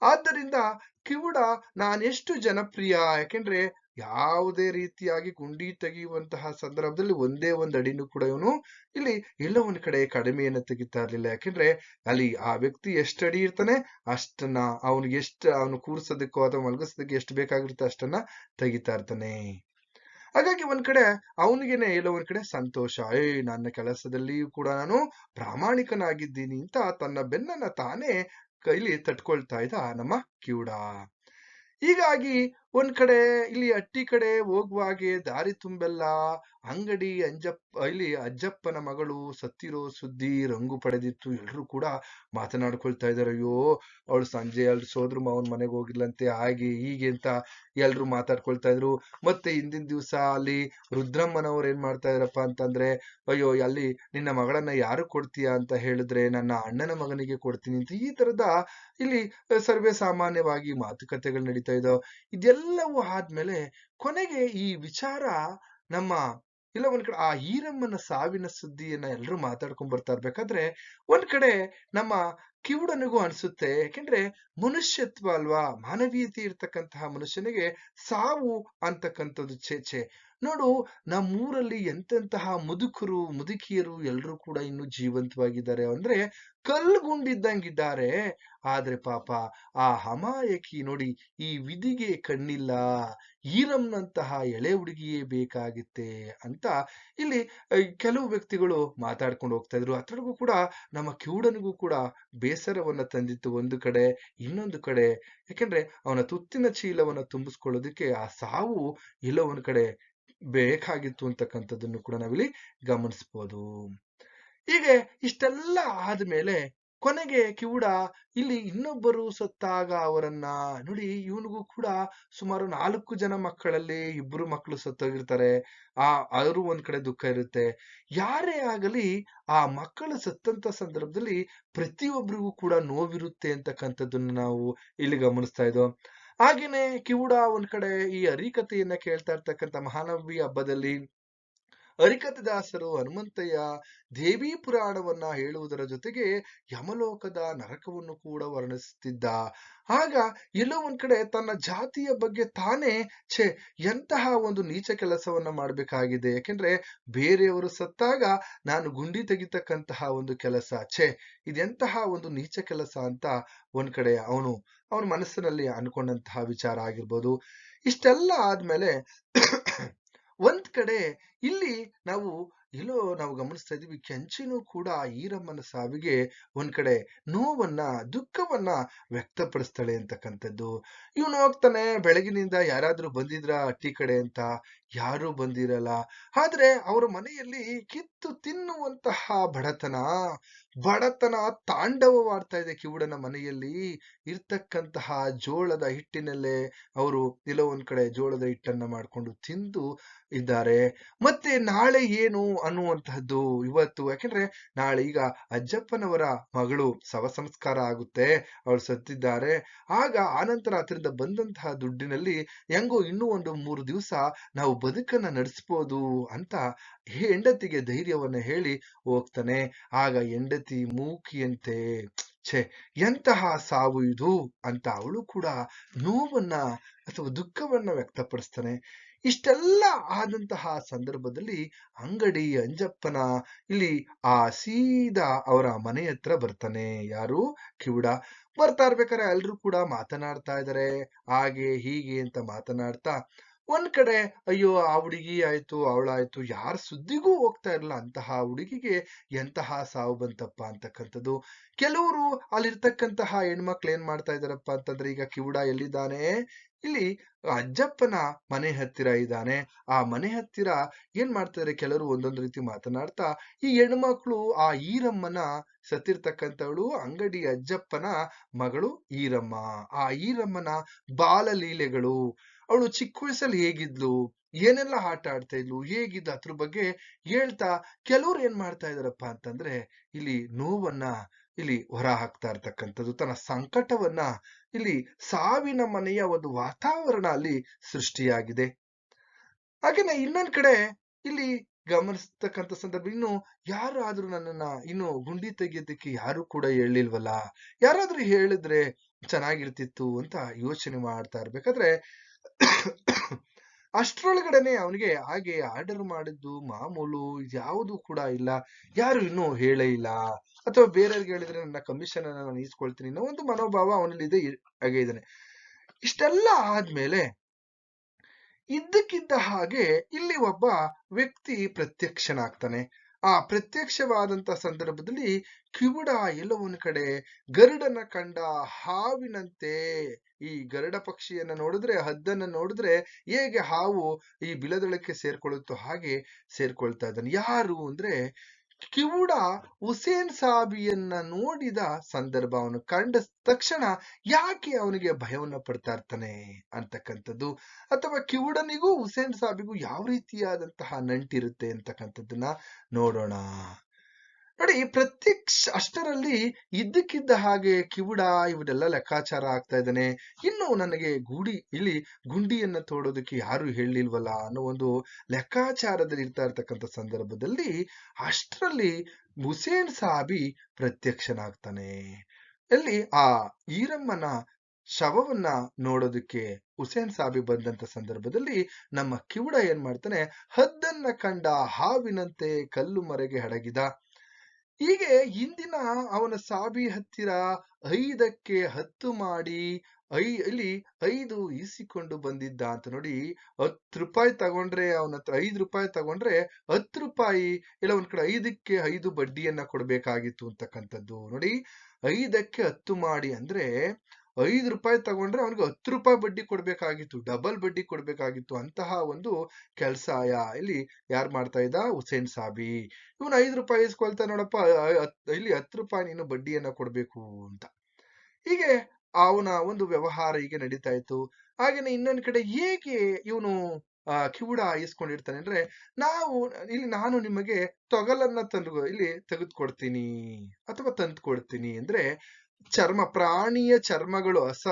ಆದ್ದರಿಂದ ಕಿವುಡ ನಾನೆಷ್ಟು ಜನಪ್ರಿಯ, ಯಾಕೆಂದ್ರೆ ಯಾವುದೇ ರೀತಿಯಾಗಿ ಗುಂಡಿ ತೆಗೆಯುವಂತಹ ಸಂದರ್ಭದಲ್ಲಿ ಒಂದೇ ಒಂದು ಅಡಿನೂ ಕೂಡ ಇವನು ಇಲ್ಲಿ ಎಲ್ಲೋ ಒಂದು ಕಡೆ ಕಡಿಮೆಯನ್ನು ತೆಗಿತಾ ಇರ್ಲಿಲ್ಲ. ಯಾಕೆಂದ್ರೆ ಅಲ್ಲಿ ಆ ವ್ಯಕ್ತಿ ಎಷ್ಟು ಅಡಿ ಇರ್ತಾನೆ, ಅಷ್ಟನ್ನ ಅವನಿಗೆ ಎಷ್ಟು ಅವನು ಕೂರ್ಸೋದಕ್ಕೋ ಅಥವಾ ಮಲಗಿಸೋದಕ್ಕೆ ಎಷ್ಟು ಬೇಕಾಗಿರುತ್ತೆ ಅಷ್ಟನ್ನ ತೆಗಿತಾ ಇರ್ತಾನೆ. ಹಾಗಾಗಿ ಒಂದ್ ಕಡೆ ಅವನಿಗೇನೆ ಎಲ್ಲೋ ಒಂದ್ ಕಡೆ ಸಂತೋಷ. ಏ, ನನ್ನ ಕೆಲಸದಲ್ಲಿಯೂ ಕೂಡ ನಾನು ಪ್ರಾಮಾಣಿಕನಾಗಿದ್ದೀನಿ ಅಂತ ತನ್ನ ಬೆನ್ನನ್ನ ತಾನೇ ಕೈಲಿ ತಟ್ಕೊಳ್ತಾ ಇದ್ದ ನಮ್ಮ ಕಿವುಡ ಹೀಗಾಗಿ ಒಂದ್ ಕಡೆ, ಇಲ್ಲಿ ಹಟ್ಟಿ ಕಡೆ ಹೋಗುವಾಗೆ ದಾರಿ ತುಂಬೆಲ್ಲ ಅಂಗಡಿ ಅಂಜಪ್ಪ ಇಲ್ಲಿ ಅಜ್ಜಪ್ಪನ ಮಗಳು ಸತ್ತಿರೋ ಸುದ್ದಿ ರಂಗು ಪಡೆದಿತ್ತು. ಎಲ್ರು ಕೂಡ ಮಾತನಾಡ್ಕೊಳ್ತಾ ಇದಾರೆ ಅಯ್ಯೋ, ಅವಳು ಸಂಜೆ ಅಲ್ಲಿ ಸೋದ್ರ, ಮಾವನ್ ಮನೆಗೆ ಹೋಗಿಲ್ಲಂತೆ, ಹಾಗೆ ಹೀಗೆ ಅಂತ ಎಲ್ರು ಮಾತಾಡ್ಕೊಳ್ತಾ ಇದ್ರು. ಮತ್ತೆ ಹಿಂದಿನ ದಿವಸ ಅಲ್ಲಿ ರುದ್ರಮ್ಮನವ್ರು ಏನ್ ಮಾಡ್ತಾ ಇದಾರಪ್ಪ ಅಂತಂದ್ರೆ, ಅಯ್ಯೋ, ಅಲ್ಲಿ ನಿನ್ನ ಮಗಳನ್ನ ಯಾರು ಕೊಡ್ತೀಯಾ ಅಂತ ಹೇಳಿದ್ರೆ ನನ್ನ ಅಣ್ಣನ ಮಗನಿಗೆ ಕೊಡ್ತೀನಿ ಅಂತ ಈ ತರದ ಇಲ್ಲಿ ಸರ್ವೇ ಸಾಮಾನ್ಯವಾಗಿ ಮಾತುಕತೆಗಳು ನಡೀತಾ ಇದಾವ ಇದೆಲ್ಲವೂ ಆದ್ಮೇಲೆ ಕೊನೆಗೆ ಈ ವಿಚಾರ ನಮ್ಮ ಇಲ್ಲ ಒಂದ್ ಕಡೆ ಆ ಈರಮ್ಮನ ಸಾವಿನ ಸುದ್ದಿಯನ್ನ ಎಲ್ಲರೂ ಮಾತಾಡ್ಕೊಂಡ್ ಬರ್ತಾ ಇರ್ಬೇಕಾದ್ರೆ ಒಂದ್ ಕಡೆ ನಮ್ಮ ಕಿವುಡನಿಗೂ ಅನ್ಸುತ್ತೆ. ಯಾಕೆಂದ್ರೆ ಮನುಷ್ಯತ್ವ ಅಲ್ವಾ? ಮಾನವೀಯತೆ ಇರ್ತಕ್ಕಂತಹ ಮನುಷ್ಯನಿಗೆ ಸಾವು ಅಂತಕ್ಕಂಥದ್ದು ಛೇ. ನೋಡು, ನಮ್ಮೂರಲ್ಲಿ ಎಂತೆಂತಹ ಮುದುಕರು, ಮುದುಕಿಯರು ಎಲ್ಲರೂ ಕೂಡ ಇನ್ನು ಜೀವಂತವಾಗಿದ್ದಾರೆ ಅಂದ್ರೆ ಕಲ್ಗುಂಡಿದ್ದಂಗಿದ್ದಾರೆ. ಆದ್ರೆ ಪಾಪ ಆ ಹಮಾಯಕಿ ನೋಡಿ, ಈ ವಿಧಿಗೆ ಕಣ್ಣಿಲ್ಲ, ಈರಮ್ನಂತಹ ಎಳೆ ಹುಡುಗಿಯೇ ಬೇಕಾಗಿತ್ತೆ ಅಂತ ಇಲ್ಲಿ ಕೆಲವು ವ್ಯಕ್ತಿಗಳು ಮಾತಾಡ್ಕೊಂಡು ಹೋಗ್ತಾ ಇದ್ರು. ಅದ್ರೊಳಗೂ ಕೂಡ, ನಮ್ಮ ಕಿವುಡನಿಗೂ ಕೂಡ ಬೇಸರವನ್ನ ತಂದಿತ್ತು ಒಂದು ಕಡೆ, ಇನ್ನೊಂದು ಕಡೆ. ಯಾಕೆಂದ್ರೆ ಅವನ ತುತ್ತಿನ ಚೀಲವನ್ನ ತುಂಬಿಸ್ಕೊಳ್ಳೋದಕ್ಕೆ ಆ ಸಾವು ಎಲ್ಲೋ ಒಂದ್ ಕಡೆ ಬೇಕಾಗಿತ್ತು ಅಂತಕ್ಕಂಥದ್ದನ್ನು ಕೂಡ ನಾವಿಲ್ಲಿ ಗಮನಿಸ್ಬೋದು. ಹೀಗೆ ಇಷ್ಟೆಲ್ಲ ಆದ್ಮೇಲೆ ಕೊನೆಗೆ ಕಿವುಡ ಇಲ್ಲಿ ಇನ್ನೊಬ್ಬರು ಸತ್ತಾಗ ಅವರನ್ನ ನೋಡಿ ಇವನಿಗೂ ಕೂಡ ಸುಮಾರು ನಾಲ್ಕು ಜನ ಮಕ್ಕಳಲ್ಲಿ ಇಬ್ರು ಮಕ್ಕಳು ಸತ್ತೋಗಿರ್ತಾರೆ. ಆ, ಅವರು ಒಂದ್ ಕಡೆ ದುಃಖ ಇರುತ್ತೆ. ಯಾರೇ ಆಗಲಿ ಆ ಮಕ್ಕಳು ಸತ್ತಂತ ಸಂದರ್ಭದಲ್ಲಿ ಪ್ರತಿಯೊಬ್ಬರಿಗೂ ಕೂಡ ನೋವಿರುತ್ತೆ ಅಂತಕ್ಕಂಥದ್ದನ್ನು ನಾವು ಇಲ್ಲಿ ಗಮನಿಸ್ತಾ ಇದ್ದೋ ಹಾಗೇನೆ ಕಿವುಡ ಒಂದ್ ಕಡೆ ಈ ಹರಿಕಥೆಯನ್ನ ಕೇಳ್ತಾ ಇರ್ತಕ್ಕಂಥ ಮಹಾನವಿ ಹಬ್ಬದಲ್ಲಿ ಹರಿಕಥದಾಸರು ಹನುಮಂತಯ್ಯ ದೇವಿ ಪುರಾಣವನ್ನ ಹೇಳುವುದರ ಜೊತೆಗೆ ಯಮಲೋಕದ ನರಕವನ್ನು ಕೂಡ ವರ್ಣಿಸುತ್ತಿದ್ದ. ಆಗ ಎಲ್ಲೋ ಒಂದ್ ಕಡೆ ತನ್ನ ಜಾತಿಯ ಬಗ್ಗೆ ತಾನೇ ಛೆ ಎಂತಹ ಒಂದು ನೀಚ ಕೆಲಸವನ್ನ ಮಾಡ್ಬೇಕಾಗಿದೆ. ಯಾಕೆಂದ್ರೆ ಬೇರೆಯವರು ಸತ್ತಾಗ ನಾನು ಗುಂಡಿ ತೆಗಿತಕ್ಕಂತಹ ಒಂದು ಕೆಲಸ. ಛೆ ಇದೆಂತಹ ಒಂದು ನೀಚ ಕೆಲಸ ಅಂತ ಒಂದ್ ಕಡೆ ಅವನು ಅವನ ಮನಸ್ಸಿನಲ್ಲಿ ಅನ್ಕೊಂಡಂತಹ ವಿಚಾರ ಆಗಿರ್ಬೋದು. ಇಷ್ಟೆಲ್ಲ ಆದ್ಮೇಲೆ ಒಂದ್ ಕಡೆ ಇಲ್ಲಿ ನಾವು, ಎಲ್ಲೋ ನಾವು ಗಮನಿಸ್ತಾ ಇದೀವಿ ಕೆಂಚಿನೂ ಕೂಡ ಈರಮ್ಮನ ಸಾವಿಗೆ ಒಂದ್ ಕಡೆ ನೋವನ್ನ, ದುಃಖವನ್ನ ವ್ಯಕ್ತಪಡಿಸ್ತಾಳೆ ಅಂತಕ್ಕಂಥದ್ದು. ಇವನು ಹೋಗ್ತಾನೆ, ಬೆಳಗಿನಿಂದ ಯಾರಾದ್ರೂ ಬಂದಿದ್ರ ಅಟ್ಟಿ ಕಡೆ ಅಂತ ಯಾರೂ ಬಂದಿರಲ್ಲ. ಆದ್ರೆ ಅವರ ಮನೆಯಲ್ಲಿ ಕಿತ್ತು ತಿನ್ನುವಂತಹ ಬಡತನ ಬಡತನ ತಾಂಡವವಾಡ್ತಾ ಇದೆ ಕಿವುಡನ ಮನೆಯಲ್ಲಿ. ಇರ್ತಕ್ಕಂತಹ ಜೋಳದ ಹಿಟ್ಟಿನಲ್ಲೇ ಅವರು ಎಲ್ಲೋ ಒಂದ್ ಕಡೆ ಜೋಳದ ಹಿಟ್ಟನ್ನ ಮಾಡ್ಕೊಂಡು ತಿಂದು ಇದ್ದಾರೆ. ಮತ್ತೆ ನಾಳೆ ಏನು ಅನ್ನುವಂತಹದ್ದು ಇವತ್ತು? ಯಾಕೆಂದ್ರೆ ನಾಳೆ ಈಗ ಅಜ್ಜಪ್ಪನವರ ಮಗಳು ಶವ ಸಂಸ್ಕಾರ ಆಗುತ್ತೆ ಅವ್ರು ಸತ್ತಿದ್ದಾರೆ. ಆಗ ಆನಂತರ ಅದರಿಂದ ಬಂದಂತಹ ದುಡ್ಡಿನಲ್ಲಿ ಹೆಂಗೋ ಇನ್ನೂ ಒಂದು ಮೂರು ದಿವಸ ನಾವು ಬದುಕನ್ನ ನಡೆಸ್ಬೋದು ಅಂತ ಹೆಂಡತಿಗೆ ಧೈರ್ಯವನ್ನ ಹೇಳಿ ಹೋಗ್ತಾನೆ. ಆಗ ಹೆಂಡತಿ ಮೂಕಿಯಂತೆ, ಛೆ, ಎಂತಹ ಸಾವು ಇದು ಅಂತ ಅವಳು ಕೂಡ ನೋವನ್ನ ಅಥವಾ ದುಃಖವನ್ನ ವ್ಯಕ್ತಪಡಿಸ್ತಾನೆ. ಇಷ್ಟೆಲ್ಲ ಆದಂತಹ ಸಂದರ್ಭದಲ್ಲಿ ಅಂಗಡಿ ಅಂಜಪ್ಪನ ಇಲ್ಲಿ ಆ ಸೀದಾ ಅವರ ಮನೆ ಹತ್ರ ಬರ್ತಾನೆ. ಯಾರು? ಕಿವುಡ. ಬರ್ತಾ ಇರ್ಬೇಕಾದ್ರೆ ಎಲ್ರು ಕೂಡ ಮಾತನಾಡ್ತಾ ಇದಾರೆ. ಹಾಗೆ ಹೀಗೆ ಅಂತ ಮಾತನಾಡ್ತಾ ಒಂದ್ ಕಡೆ, ಅಯ್ಯೋ, ಆ ಹುಡುಗಿ ಆಯ್ತು ಅವಳಾಯ್ತು ಯಾರ ಸುದ್ದಿಗೂ ಹೋಗ್ತಾ ಇರಲ್ಲ ಅಂತಹ ಹುಡುಗಿಗೆ ಎಂತಹ ಸಾವು ಬಂತಪ್ಪ? ಅಂತಕ್ಕಂಥದ್ದು. ಕೆಲವರು ಅಲ್ಲಿರ್ತಕ್ಕಂತಹ ಹೆಣ್ಮಕ್ಳು ಏನ್ ಮಾಡ್ತಾ ಇದಾರಪ್ಪ ಅಂತಂದ್ರೆ, ಈಗ ಕಿವುಡ ಎಲ್ಲಿದ್ದಾನೆ? ಇಲ್ಲಿ ಅಜ್ಜಪ್ಪನ ಮನೆ ಹತ್ತಿರ ಇದ್ದಾನೆ. ಆ ಮನೆ ಹತ್ತಿರ ಏನ್ ಮಾಡ್ತಾರೆ ಕೆಲವರು ಒಂದೊಂದು ರೀತಿ ಮಾತನಾಡ್ತಾ, ಈ ಹೆಣ್ಮಕ್ಳು, ಆ ಈರಮ್ಮನ ಸತ್ತಿರ್ತಕ್ಕಂಥವಳು, ಅಂಗಡಿ ಅಜ್ಜಪ್ಪನ ಮಗಳು ಈರಮ್ಮ. ಆ ಈರಮ್ಮನ ಬಾಲಲೀಲೆಗಳು. ಅವಳು ಚಿಕ್ಕ ವಯಸ್ಸಲ್ಲಿ ಹೇಗಿದ್ಲು? ಏನೆಲ್ಲ ಆಟ ಆಡ್ತಾ ಇದ್ಲು? ಹೇಗಿದ್ದ ಅದ್ರ ಬಗ್ಗೆ ಹೇಳ್ತಾ ಕೆಲವ್ರು ಏನ್ ಮಾಡ್ತಾ ಇದಾರಪ್ಪ ಅಂತಂದ್ರೆ, ಇಲ್ಲಿ ನೋವನ್ನ ಇಲ್ಲಿ ಹೊರ ಹಾಕ್ತಾ ಇರ್ತಕ್ಕಂಥದ್ದು, ತನ್ನ ಸಂಕಟವನ್ನ ಇಲ್ಲಿ ಸಾವಿನ ಮನೆಯ ಒಂದು ವಾತಾವರಣ ಅಲ್ಲಿ ಸೃಷ್ಟಿಯಾಗಿದೆ. ಹಾಗೇನೆ ಇನ್ನೊಂದ್ ಕಡೆ ಇಲ್ಲಿ ಗಮನಿಸ್ತಕ್ಕಂಥ ಸಂದರ್ಭ, ಇನ್ನು ಯಾರಾದ್ರೂ ನನ್ನನ್ನ ಇನ್ನು ಗುಂಡಿ ತೆಗೆಯೋದಕ್ಕೆ ಯಾರು ಕೂಡ ಹೇಳಿಲ್ವಲ್ಲ? ಯಾರಾದ್ರೂ ಹೇಳಿದ್ರೆ ಚೆನ್ನಾಗಿರ್ತಿತ್ತು ಅಂತ ಯೋಚನೆ ಮಾಡ್ತಾ ಇರ್ಬೇಕಾದ್ರೆ ಅಷ್ಟ್ರೊಳಗಡೆನೆ ಅವನಿಗೆ ಹಾಗೆ ಆರ್ಡರ್ ಮಾಡಿದ್ದು ಮಾಮೂಲು ಇದ್ಯಾವುದು ಕೂಡ ಇಲ್ಲ. ಯಾರು ಇನ್ನೂ ಹೇಳೇ ಇಲ್ಲ. ಅಥವಾ ಬೇರೆಯವ್ರಿಗೆ ಹೇಳಿದ್ರೆ ನನ್ನ ಕಮಿಷನ್ ಅನ್ನ ನಾನು ಈಸ್ಕೊಳ್ತೀನಿ ಅನ್ನೋ ಒಂದು ಮನೋಭಾವ ಅವನಲ್ಲಿ ಇದೆ, ಹಾಗೆ ಇದ್ದಾನೆ. ಇಷ್ಟೆಲ್ಲ ಆದ್ಮೇಲೆ ಇದ್ದಕ್ಕಿದ್ದ ಹಾಗೆ ಇಲ್ಲಿ ಒಬ್ಬ ವ್ಯಕ್ತಿ ಪ್ರತ್ಯಕ್ಷನಾಗ್ತಾನೆ. ಆ ಪ್ರತ್ಯಕ್ಷವಾದಂತ ಸಂದರ್ಭದಲ್ಲಿ ಕಿವುಡ ಎಲ್ಲೋ ಕಡೆ ಗರುಡನ ಕಂಡ ಹಾವಿನಂತೆ ಈ ಗರುಡ ಪಕ್ಷಿಯನ್ನ ನೋಡಿದ್ರೆ, ಹದ್ದನ್ನ ನೋಡಿದ್ರೆ ಹೇಗೆ ಹಾವು ಈ ಬಿಲದೊಳಕ್ಕೆ ಸೇರ್ಕೊಳ್ಳುತ್ತೋ ಹಾಗೆ ಸೇರ್ಕೊಳ್ತಾ ಇದ್ದಾನೆ. ಯಾರು ಅಂದ್ರೆ ಕಿವುಡ ಹುಸೇನ್ ಸಾಬಿಯನ್ನ ನೋಡಿದ ಸಂದರ್ಭ ಅವನು ಕಂಡ ತಕ್ಷಣ ಯಾಕೆ ಅವನಿಗೆ ಭಯವನ್ನ ಪಡ್ತಾ ಇರ್ತಾನೆ ಅಂತಕ್ಕಂಥದ್ದು? ಅಥವಾ ಕಿವುಡನಿಗೂ ಹುಸೇನ್ ಸಾಬಿಗೂ ಯಾವ ರೀತಿಯಾದಂತಹ ನಂಟಿರುತ್ತೆ ಅಂತಕ್ಕಂಥದ್ದನ್ನ ನೋಡೋಣ. ನೋಡಿ ಪ್ರತ್ಯಕ್ಷ, ಅಷ್ಟರಲ್ಲಿ ಇದ್ದಕ್ಕಿದ್ದ ಹಾಗೆ ಕಿವುಡ ಇವನ್ನೆಲ್ಲ ಲೆಕ್ಕಾಚಾರ ಆಗ್ತಾ ಇದ್ದಾನೆ. ಇನ್ನು ನನಗೆ ಗೂಡಿ, ಇಲ್ಲಿ ಗುಂಡಿಯನ್ನ ತೋಡೋದಕ್ಕೆ ಯಾರು ಹೇಳಿಲ್ವಲ್ಲ ಅನ್ನೋ ಒಂದು ಲೆಕ್ಕಾಚಾರದಲ್ಲಿ ಇರ್ತಾ ಇರ್ತಕ್ಕಂಥ ಸಂದರ್ಭದಲ್ಲಿ ಅಷ್ಟರಲ್ಲಿ ಹುಸೇನ್ ಸಾಬಿ ಪ್ರತ್ಯಕ್ಷನಾಗ್ತಾನೆ. ಅಲ್ಲಿ ಆ ಈರಮ್ಮನ ಶವವನ್ನ ನೋಡೋದಕ್ಕೆ ಹುಸೇನ್ ಸಾಬಿ ಬಂದಂತ ಸಂದರ್ಭದಲ್ಲಿ ನಮ್ಮ ಕಿವುಡ ಏನ್ ಮಾಡ್ತಾನೆ, ಹದ್ದನ್ನ ಕಂಡ ಹಾವಿನಂತೆ ಕಲ್ಲು ಮರೆಗೆ ಹಡಗಿದ ಹೀಗೆ ಇಂದಿನ ಅವನ ಸಾಬಿ ಹತ್ತಿರ ಐದಕ್ಕೆ ಹತ್ತು ಮಾಡಿ ಐ ಅಲ್ಲಿ ಐದು ಈಸಿಕೊಂಡು ಬಂದಿದ್ದ ಅಂತ ನೋಡಿ ಹತ್ತು ರೂಪಾಯಿ ತಗೊಂಡ್ರೆ ಅವನ ಹತ್ರ ಐದು ರೂಪಾಯಿ ತಗೊಂಡ್ರೆ ಹತ್ತು ರೂಪಾಯಿ ಇಲ್ಲ ಒಂದ್ ಕಡೆ ಐದಕ್ಕೆ ಐದು ಬಡ್ಡಿಯನ್ನ ಕೊಡ್ಬೇಕಾಗಿತ್ತು ಅಂತಕ್ಕಂಥದ್ದು. ನೋಡಿ ಐದಕ್ಕೆ ಹತ್ತು ಮಾಡಿ ಅಂದ್ರೆ ಐದು ರೂಪಾಯಿ ತಗೊಂಡ್ರೆ ಅವನಿಗೆ ಹತ್ತು ರೂಪಾಯಿ ಬಡ್ಡಿ ಕೊಡಬೇಕಾಗಿತ್ತು ಡಬಲ್ ಬಡ್ಡಿ ಕೊಡಬೇಕಾಗಿತ್ತು ಅಂತಹ ಒಂದು ಕೆಲಸ ಯಾ ಇಲ್ಲಿ ಯಾರು ಮಾಡ್ತಾ ಇದ್ದ? ಹುಸೇನ್ ಸಾಬಿ. ಇವನು ಐದು ರೂಪಾಯಿ ಇಸ್ಕೊಳ್ತಾ ನೋಡಪ್ಪ ಇಲ್ಲಿ ಹತ್ತು ರೂಪಾಯಿ ನೀನು ಬಡ್ಡಿಯನ್ನ ಕೊಡ್ಬೇಕು ಅಂತ. ಹೀಗೆ ಅವನ ಒಂದು ವ್ಯವಹಾರ ಹೀಗೆ ನಡೀತಾ ಇತ್ತು. ಹಾಗೇನೆ ಇನ್ನೊಂದು ಕಡೆ ಹೇಗೆ ಇವನು, ಆ, ಕಿವುಡ ಇಸ್ಕೊಂಡಿರ್ತಾನೆ ಅಂದ್ರೆ, ನಾವು ಇಲ್ಲಿ ನಾನು ನಿಮಗೆ ತೊಗಲನ್ನ ತಂದು, ಇಲ್ಲಿ ತೆಗೆದುಕೊಡ್ತೀನಿ, ಅಥವಾ ತಂದು ಕೊಡ್ತೀನಿ ಅಂದ್ರೆ ಚರ್ಮ, ಪ್ರಾಣಿಯ ಚರ್ಮಗಳು, ಹಸ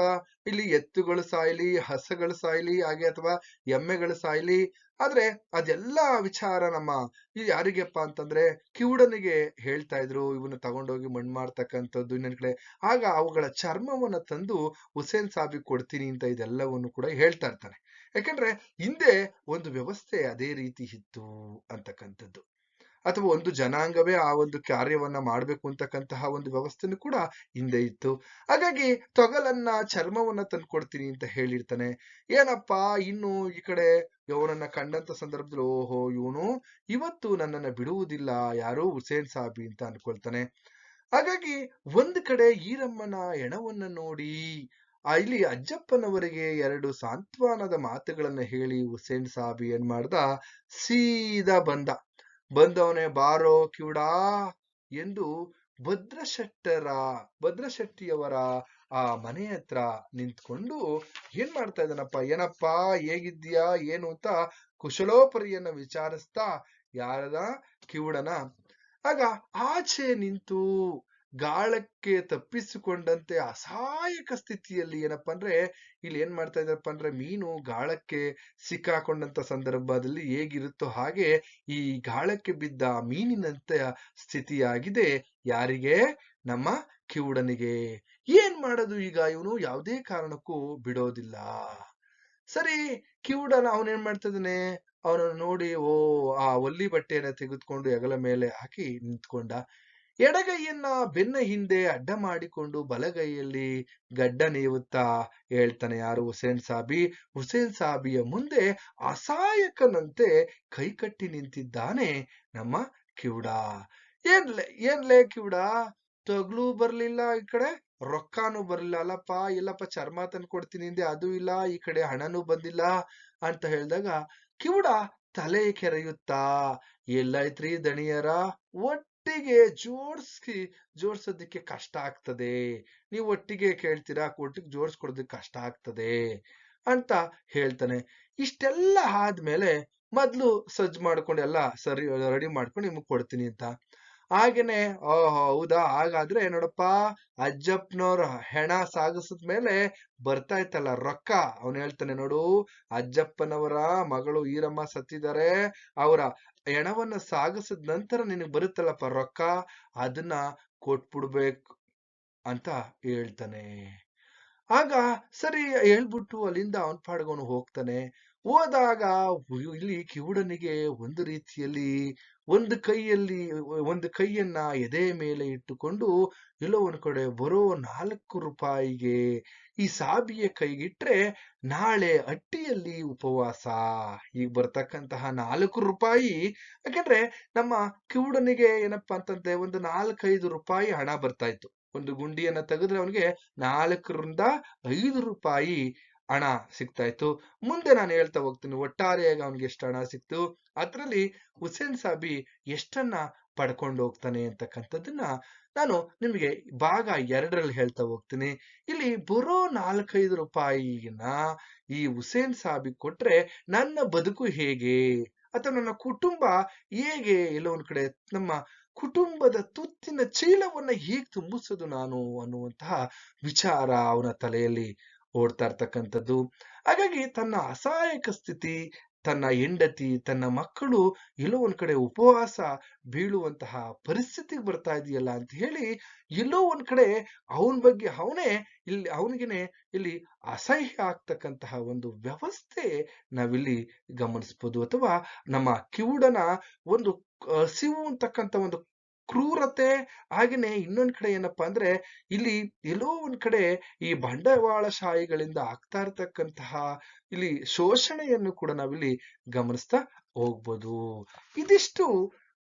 ಇಲ್ಲಿ ಎತ್ತುಗಳು ಸಾಯ್ಲಿ, ಹಸಗಳು ಸಾಯ್ಲಿ, ಹಾಗೆ ಅಥವಾ ಎಮ್ಮೆಗಳು ಸಾಯ್ಲಿ. ಆದ್ರೆ ಅದೆಲ್ಲ ವಿಚಾರ ನಮ್ಮ ಇದು ಯಾರಿಗೆಪ್ಪ ಅಂತಂದ್ರೆ ಕಿವುಡನಿಗೆ ಹೇಳ್ತಾ ಇದ್ರು ಇವನ್ನ ತಗೊಂಡೋಗಿ ಮಣ್ಣು ಮಾಡ್ತಕ್ಕಂಥದ್ದು ಇನ್ನೊಂದ್ ಕಡೆ. ಆಗ ಅವುಗಳ ಚರ್ಮವನ್ನ ತಂದು ಹುಸೇನ್ ಸಾಬಿ ಕೊಡ್ತೀನಿ ಅಂತ ಇದೆಲ್ಲವನ್ನು ಕೂಡ ಹೇಳ್ತಾ ಇರ್ತಾನೆ ಯಾಕಂದ್ರೆ ಹಿಂದೆ ಒಂದು ವ್ಯವಸ್ಥೆ ಅದೇ ರೀತಿ ಇತ್ತು ಅಂತಕ್ಕಂಥದ್ದು. ಅಥವಾ ಒಂದು ಜನಾಂಗವೇ ಆ ಒಂದು ಕಾರ್ಯವನ್ನ ಮಾಡ್ಬೇಕು ಅಂತಕ್ಕಂತಹ ಒಂದು ವ್ಯವಸ್ಥೆನೂ ಕೂಡ ಹಿಂದೆ ಇತ್ತು. ಹಾಗಾಗಿ ತೊಗಲನ್ನ, ಚರ್ಮವನ್ನ ತಂದ್ಕೊಡ್ತೀನಿ ಅಂತ ಹೇಳಿರ್ತಾನೆ. ಏನಪ್ಪಾ, ಇನ್ನು ಈ ಕಡೆ ಇವನನ್ನ ಕಂಡಂತ ಸಂದರ್ಭದಲ್ಲಿ, ಓಹೋ, ಇವನು ಇವತ್ತು ನನ್ನನ್ನ ಬಿಡುವುದಿಲ್ಲ, ಯಾರೋ ಹುಸೇನ್ ಸಾಬಿ ಅಂತ ಅನ್ಕೊಳ್ತಾನೆ. ಹಾಗಾಗಿ ಒಂದು ಕಡೆ ಈರಮ್ಮನ ಎಣವನ್ನ ನೋಡಿ ಇಲ್ಲಿ ಅಜ್ಜಪ್ಪನವರಿಗೆ ಎರಡು ಸಾಂತ್ವನದ ಮಾತುಗಳನ್ನ ಹೇಳಿ ಹುಸೇನ್ ಸಾಬಿ ಏನ್ ಮಾಡ್ದ, ಸೀದಾ ಬಂದ. ಬಂದವನೇ ಬಾರೋ ಕಿವುಡಾ ಎಂದು ಭದ್ರಶೆಟ್ಟರ, ಭದ್ರಶೆಟ್ಟಿಯವರ ಆ ಮನೆ ಹತ್ರ ನಿಂತ್ಕೊಂಡು ಏನ್ ಮಾಡ್ತಾ ಇದ್ದಾನಪ್ಪ? ಏನಪ್ಪಾ? ಹೇಗಿದ್ಯಾ ಏನು ಅಂತ ಕುಶಲೋಪರಿಯನ್ನ ವಿಚಾರಿಸ್ತಾ ಯಾರದ? ಕಿವುಡನ. ಆಗ ಆಚೆ ನಿಂತು ಗಾಳಕ್ಕೆ ತಪ್ಪಿಸಿಕೊಂಡಂತೆ ಅಸಹಾಯಕ ಸ್ಥಿತಿಯಲ್ಲಿ ಏನಪ್ಪ ಅಂದ್ರೆ ಇಲ್ಲಿ ಏನ್ ಮಾಡ್ತಾ ಇದಾರಪ್ಪ ಅಂದ್ರೆ ಮೀನು ಗಾಳಕ್ಕೆ ಸಿಕ್ಕಾಕೊಂಡಂತ ಸಂದರ್ಭದಲ್ಲಿ ಹೇಗಿರುತ್ತೋ ಹಾಗೆ ಈ ಗಾಳಕ್ಕೆ ಬಿದ್ದ ಮೀನಿನಂತ ಸ್ಥಿತಿಯಾಗಿದೆ. ಯಾರಿಗೆ? ನಮ್ಮ ಕಿವುಡನಿಗೆ. ಏನ್ ಮಾಡೋದು ಈಗ ಇವನು? ಯಾವುದೇ ಕಾರಣಕ್ಕೂ ಬಿಡೋದಿಲ್ಲ. ಸರಿ, ಕಿವುಡನ ಅವನೇನ್ ಮಾಡ್ತಾ ಇದ್ದಾನೆ? ಅವನನ್ನು ನೋಡಿ, ಓ, ಆ ಒಲ್ಲಿ ಬಟ್ಟೆಯನ್ನ ತೆಗೆದುಕೊಂಡು ಹೆಗಲ ಮೇಲೆ ಹಾಕಿ ನಿಂತ್ಕೊಂಡ. ಎಡಗೈಯನ್ನ ಬೆನ್ನ ಹಿಂದೆ ಅಡ್ಡ ಮಾಡಿಕೊಂಡು ಬಲಗೈಯಲ್ಲಿ ಗಡ್ಡ ನೀವುತ್ತಾ ಹೇಳ್ತಾನೆ ಯಾರು ಹುಸೇನ್ ಸಾಬಿ. ಹುಸೇನ್ ಸಾಬಿಯ ಮುಂದೆ ಅಸಹಾಯಕನಂತೆ ಕೈಕಟ್ಟಿ ನಿಂತಿದ್ದಾನೆ ನಮ್ಮ ಕಿವುಡ. ಏನ್ಲೆ ಏನ್ಲೇ ಕಿವುಡ? ತಗ್ಲು ಬರ್ಲಿಲ್ಲ ಈ ಕಡೆ, ರೊಕ್ಕಾನು ಬರ್ಲಿಲ್ಲ. ಅಲ್ಲಪ್ಪ, ಇಲ್ಲಪ್ಪ, ಚರ್ಮ ತಂದು ಕೊಡ್ತೀನಿ ಹಿಂದೆ ಅದು ಇಲ್ಲ, ಈ ಕಡೆ ಹಣನೂ ಬಂದಿಲ್ಲ ಅಂತ ಹೇಳಿದಾಗ ಕಿವುಡ ತಲೆ ಕೆರೆಯುತ್ತಾ, ಎಲ್ಲೈತ್ರಿ ದಣಿಯರ ಒಟ್ಟಿಗೆ ಜೋಡಿಸಿ, ಜೋಡಿಸೋದಕ್ಕೆ ಕಷ್ಟ ಆಗ್ತದೆ. ನೀವು ಒಟ್ಟಿಗೆ ಕೇಳ್ತೀರಾ, ಒಟ್ಟಿಗೆ ಜೋಡಿಸ್ಕೊಡೋದಕ್ಕೆ ಕಷ್ಟ ಆಗ್ತದೆ ಅಂತ ಹೇಳ್ತಾನೆ. ಇಷ್ಟೆಲ್ಲ ಆದ್ಮೇಲೆ ಮೊದ್ಲು ಸಜ್ಜು ಮಾಡ್ಕೊಂಡು ಎಲ್ಲ ಸರಿ, ರೆಡಿ ಮಾಡ್ಕೊಂಡು ನಿಮಗ್ ಕೊಡ್ತೀನಿ ಅಂತ. ಹಾಗೇನೆ ಓ ಹೌದಾ? ಹಾಗಾದ್ರೆ ನೋಡಪ್ಪ, ಅಜ್ಜಪ್ಪನವ್ರ ಹೆಣ ಸಾಗಿಸಿದ ಮೇಲೆ ಬರ್ತಾ ಇತ್ತಲ್ಲ ರೊಕ್ಕ. ಅವನು ಹೇಳ್ತಾನೆ, ನೋಡು, ಅಜ್ಜಪ್ಪನವರ ಮಗಳು ಈರಮ್ಮ ಸತ್ತಿದ್ದಾರೆ. ಅವರ ಹೆಣವನ್ನ ಸಾಗಿಸಿದ ನಂತರ ನಿನಗ್ ಬರುತ್ತಲ್ಲಪ್ಪ ರೊಕ್ಕ? ಅದನ್ನ ಕೊಟ್ಬಿಡ್ಬೇಕು ಅಂತ ಹೇಳ್ತಾನೆ. ಆಗ ಸರಿ ಹೇಳ್ಬಿಟ್ಟು ಅಲ್ಲಿಂದ ಅವನ್ ಪಾಡ್ಗವನು ಹೋಗ್ತಾನೆ. ಹೋದಾಗ ಇಲ್ಲಿ ಕಿವುಡನಿಗೆ ಒಂದು ರೀತಿಯಲ್ಲಿ ಒಂದು ಕೈಯಲ್ಲಿ ಒಂದು ಕೈಯನ್ನ ಎದೆ ಮೇಲೆ ಇಟ್ಟುಕೊಂಡು ಎಲ್ಲೋ ಒಂದು ಕಡೆ ಬರೋ ನಾಲ್ಕು ರೂಪಾಯಿಗೆ ಈ ಸಾಬಿಯ ಕೈಗಿಟ್ರೆ ನಾಳೆ ಅಟ್ಟಿಯಲ್ಲಿ ಉಪವಾಸ. ಈಗ ಬರ್ತಕ್ಕಂತಹ ನಾಲ್ಕು ರೂಪಾಯಿ. ಯಾಕಂದ್ರೆ ನಮ್ಮ ಕಿವುಡನಿಗೆ ಏನಪ್ಪಾ ಅಂತಂದ್ರೆ ಒಂದು ನಾಲ್ಕೈದು ರೂಪಾಯಿ ಹಣ ಬರ್ತಾ ಇತ್ತು. ಒಂದು ಗುಂಡಿಯನ್ನ ತೆಗೆದ್ರೆ ಅವನಿಗೆ ನಾಲ್ಕರಿಂದ ಐದು ರೂಪಾಯಿ ಹಣ ಸಿಗ್ತಾ ಇತ್ತು. ಮುಂದೆ ನಾನು ಹೇಳ್ತಾ ಹೋಗ್ತೀನಿ, ಒಟ್ಟಾರೆಯಾಗಿ ಅವನಿಗೆ ಎಷ್ಟು ಹಣ ಸಿಕ್ತು, ಅದ್ರಲ್ಲಿ ಹುಸೇನ್ ಸಾಬಿ ಎಷ್ಟನ್ನ ಪಡ್ಕೊಂಡು ಹೋಗ್ತಾನೆ ಅಂತಕ್ಕಂಥದ್ದನ್ನ ನಾನು ನಿಮಗೆ ಭಾಗ ಎರಡರಲ್ಲಿ ಹೇಳ್ತಾ ಹೋಗ್ತೀನಿ. ಇಲ್ಲಿ ಬರೋ ನಾಲ್ಕೈದು ರೂಪಾಯಿನ ಈ ಹುಸೇನ್ ಸಾಬಿ ಕೊಟ್ರೆ ನನ್ನ ಬದುಕು ಹೇಗೆ? ಅಥವಾ ನನ್ನ ಕುಟುಂಬ ಹೇಗೆ? ಎಲ್ಲೋ ಒಂದ್ ಕಡೆ ನಮ್ಮ ಕುಟುಂಬದ ತುತ್ತಿನ ಚೀಲವನ್ನ ಹೀಗೆ ತುಂಬಿಸೋದು ನಾನು ಅನ್ನುವಂತಹ ವಿಚಾರ ಅವನ ತಲೆಯಲ್ಲಿ ಓಡ್ತಾ ಇರ್ತಕ್ಕಂಥದ್ದು. ಹಾಗಾಗಿ ತನ್ನ ಅಸಹಾಯಕ ಸ್ಥಿತಿ, ತನ್ನ ಹೆಂಡತಿ, ತನ್ನ ಮಕ್ಕಳು ಎಲ್ಲೋ ಒಂದ್ ಕಡೆ ಉಪವಾಸ ಬೀಳುವಂತಹ ಪರಿಸ್ಥಿತಿಗೆ ಬರ್ತಾ ಇದೆಯಲ್ಲ ಅಂತ ಹೇಳಿ ಎಲ್ಲೋ ಒಂದ್ ಕಡೆ ಅವನ ಬಗ್ಗೆ ಅವನೇ ಇಲ್ಲಿ ಅವನಿಗೆನೆ ಇಲ್ಲಿ ಅಸಹ್ಯ ಆಗ್ತಕ್ಕಂತಹ ಒಂದು ವ್ಯವಸ್ಥೆ ನಾವಿಲ್ಲಿ ಗಮನಿಸ್ಬೋದು. ಅಥವಾ ನಮ್ಮ ಕಿವುಡನ ಒಂದು ಹಸಿವು ಅಂತಕ್ಕಂಥ ಒಂದು ಕ್ರೂರತೆ ಹಾಗೇನೆ ಇನ್ನೊಂದ್ ಕಡೆ ಏನಪ್ಪಾ ಅಂದ್ರೆ ಇಲ್ಲಿ ಎಲ್ಲೋ ಒಂದ್ ಕಡೆ ಈ ಬಂಡವಾಳಶಾಹಿಗಳಿಂದ ಆಗ್ತಾ ಇರ್ತಕ್ಕಂತಹ ಇಲ್ಲಿ ಶೋಷಣೆಯನ್ನು ಕೂಡ ನಾವಿಲ್ಲಿ ಗಮನಿಸ್ತಾ ಹೋಗ್ಬೋದು. ಇದಿಷ್ಟು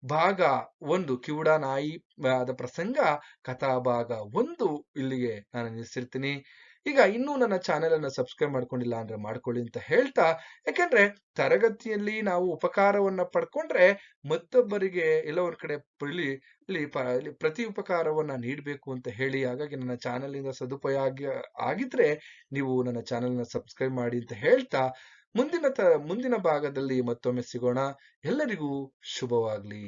ಭಾಗ ಒಂದು ಕಿವುಡ ನಾಯಿ ಆದ ಪ್ರಸಂಗ ಕಥಾಭಾಗ ಒಂದು ಇಲ್ಲಿಗೆ ನಾನು ನಿಲ್ಲಿಸಿರ್ತೀನಿ ಈಗ ಇನ್ನೂ ನನ್ನ ಚಾನೆಲ್ ಅನ್ನು ಸಬ್ಸ್ಕ್ರೈಬ್ ಮಾಡ್ಕೊಂಡಿಲ್ಲ ಅಂದ್ರೆ ಮಾಡ್ಕೊಳ್ಳಿ ಅಂತ ಹೇಳ್ತಾ, ಯಾಕೆಂದ್ರೆ ತರಗತಿಯಲ್ಲಿ ನಾವು ಉಪಕಾರವನ್ನ ಪಡ್ಕೊಂಡ್ರೆ ಮತ್ತೊಬ್ಬರಿಗೆ ಎಲ್ಲೋ ಒಂದ್ ಕಡೆ ಪ್ರತಿ ಉಪಕಾರವನ್ನ ನೀಡಬೇಕು ಅಂತ ಹೇಳಿ ಹಾಗಾಗಿ ನನ್ನ ಚಾನೆಲ್ ಇಂದ ಸದುಪಯೋಗ ಆಗಿದ್ರೆ ನೀವು ನನ್ನ ಚಾನೆಲ್ನ ಸಬ್ಸ್ಕ್ರೈಬ್ ಮಾಡಿ ಅಂತ ಹೇಳ್ತಾ, ಮುಂದಿನ ತ, ಮುಂದಿನ ಭಾಗದಲ್ಲಿ ಮತ್ತೊಮ್ಮೆ ಸಿಗೋಣ. ಎಲ್ಲರಿಗೂ ಶುಭವಾಗ್ಲಿ.